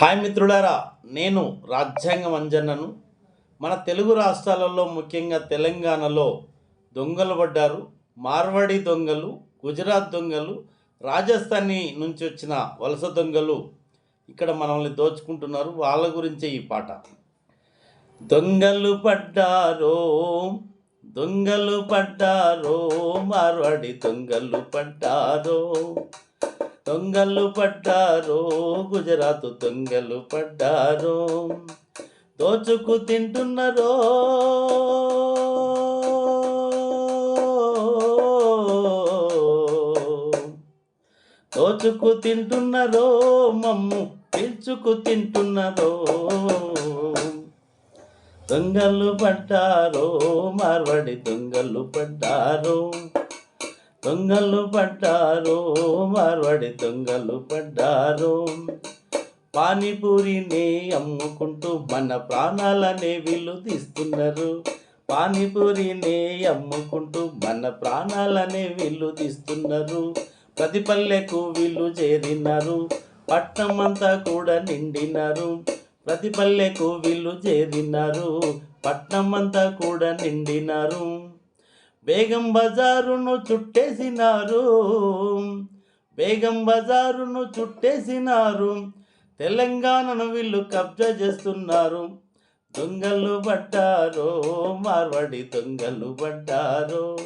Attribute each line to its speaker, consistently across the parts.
Speaker 1: Hi మిత్రులారా నేను రాజ్యాంగం అంజన్నను మన తెలుగు రాష్ట్రాలలో ముఖ్యంగా తెలంగాణలో దొంగలు పడ్డారు. మార్వాడి దొంగలు గుజరాత్ దొంగలు రాజస్థానీ నుంచి వచ్చిన వలస దొంగలు ఇక్కడ మనల్ని దోచుకుంటున్నారు. వాళ్ళ గురించే ఈ పాట. దొంగలు పడ్డారో దొంగలు పడ్డారో మార్వాడి దొంగలు పడ్డారో. దొంగలు పడ్డారో గుజరాత్ దొంగలు పడ్డారో దోచుకు తింటున్నారో. దోచుకు తింటున్నారో మమ్ము పీల్చుకు తింటున్నారో. దొంగలు పడ్డారో మార్వాడి దొంగలు పడ్డారో. దొంగలు పడ్డారు మార్వాడి దొంగలు పడ్డారు. పానీపూరిని అమ్ముకుంటూ మన ప్రాణాలనే వీళ్ళు తీస్తున్నారు. పానీపూరిని అమ్ముకుంటూ మన ప్రాణాలనే వీళ్ళు తీస్తున్నారు. ప్రతి పల్లెకు వీళ్ళు చేరినారు. పట్నం అంతా కూడా నిండినారు. ప్రతి పల్లెకు వీళ్ళు చేరినారు. పట్నం అంతా కూడా నిండినారు. బేగం బజారును చుట్టేసినారు. బేగం బజారును చుట్టేసినారు. తెలంగాణను వీళ్ళు కబ్జా చేస్తున్నారు. దొంగలు పట్టారు మార్వాడి దొంగలు పడ్డారు.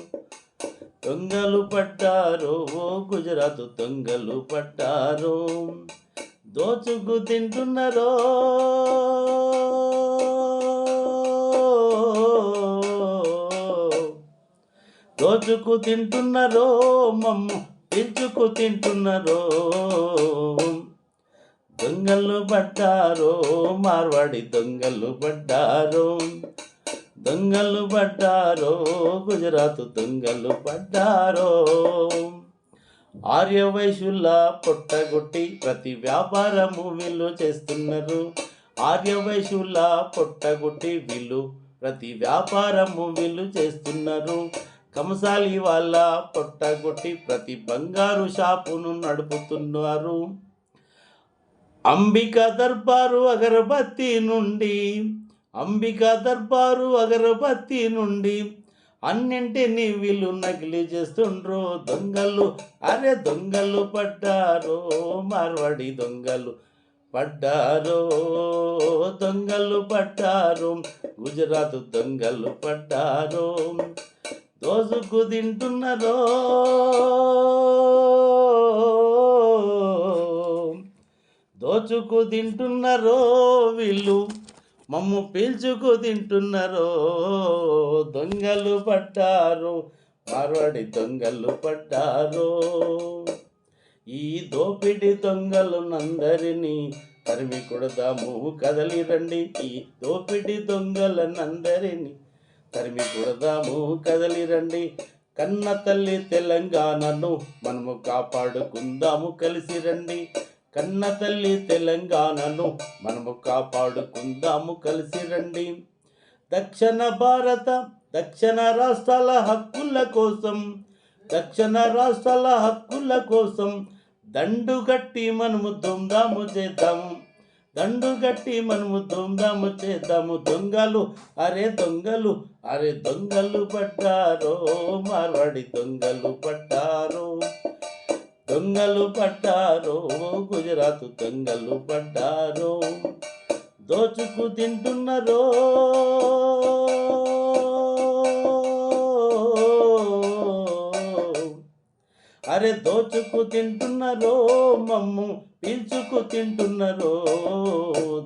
Speaker 1: దొంగలు పట్టారు గుజరాత్ దొంగలు పట్టారు దోచుకు తింటున్నారో. రోజుకు తింటున్నారో మమ్ము పిలుచుకు తింటున్నారో దొంగలు పడ్డారో మార్వాడి దొంగలు పడ్డారో. దొంగలు పడ్డారో గుజరాత్ దొంగలు పడ్డారో. ఆర్యవైశ్యుల పొట్టగొట్టి ప్రతి వ్యాపారము వీళ్ళు చేస్తున్నారు. ఆర్యవైశ్యుల పొట్టగొట్టి వీళ్ళు ప్రతి వ్యాపారము వీళ్ళు చేస్తున్నారు. కంసాలి వాళ్ళ పొట్టగొట్టి ప్రతి బంగారు షాపును నడుపుతున్నారు. అంబిక దర్బారు అగరబత్తి నుండి అంబిక దర్బారు అగరబత్తి నుండి అన్నింటినీ వీళ్ళు నకిలీ చేస్తుండ్రో. దొంగలు అరే దొంగలు పడ్డారో మార్వాడి దొంగలు పడ్డారో దొంగలు పడ్డారు గుజరాత్ దొంగలు పడ్డారో. దోసుకు తింటున్నారో దోచుకు తింటున్నారో వీళ్ళు మమ్ము పీల్చుకు తింటున్నారో దొంగలు పట్టారు మార్వాడి దొంగలు పట్టారు. ఈ దోపిడి దొంగలు నందరినీ తరిమి కొడదాము కదలి రండి ఈ దోపిడి దొంగలనందరినీ తరిమి కొడదాము కదలి రండి. కన్న తల్లి తెలంగాణను మనము కాపాడుకుందాము కలిసి రండి. కన్న తల్లి తెలంగాణను మనము కాపాడుకుందాము కలిసి రండి. దక్షిణ భారత దక్షిణ రాష్ట్రాల హక్కుల కోసం దక్షిణ రాష్ట్రాల హక్కుల కోసం దండు గట్టి మనము దొందాము చేద్దాము దండు గట్టి మనము దొంగము చేద్దాము. దొంగలు అరే దొంగలు అరే దొంగలు పట్టారో మార్వాడి దొంగలు పట్టారో దొంగలు పట్టారో గుజరాత్ దొంగలు పడ్డారో. దోచుకు తింటున్నారో. అరే దోచుకు తింటున్నారో మమ్ము పీల్చుకు తింటున్నారో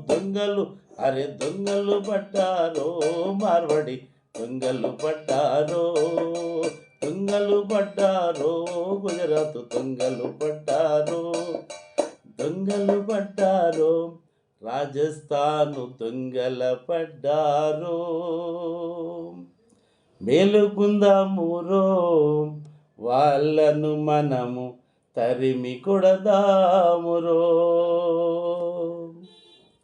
Speaker 1: దొంగలు. అరే దొంగలు పట్టారో మార్వడి దొంగలు పట్టారో దొంగలు పడ్డారో గుజరాత్. దొంగలు పడ్డారో దొంగలు పడ్డారో రాజస్థాను దొంగల పడ్డారో. మేలుకుందామురో వాళ్ళను మనము తరిమి కొడదామురో.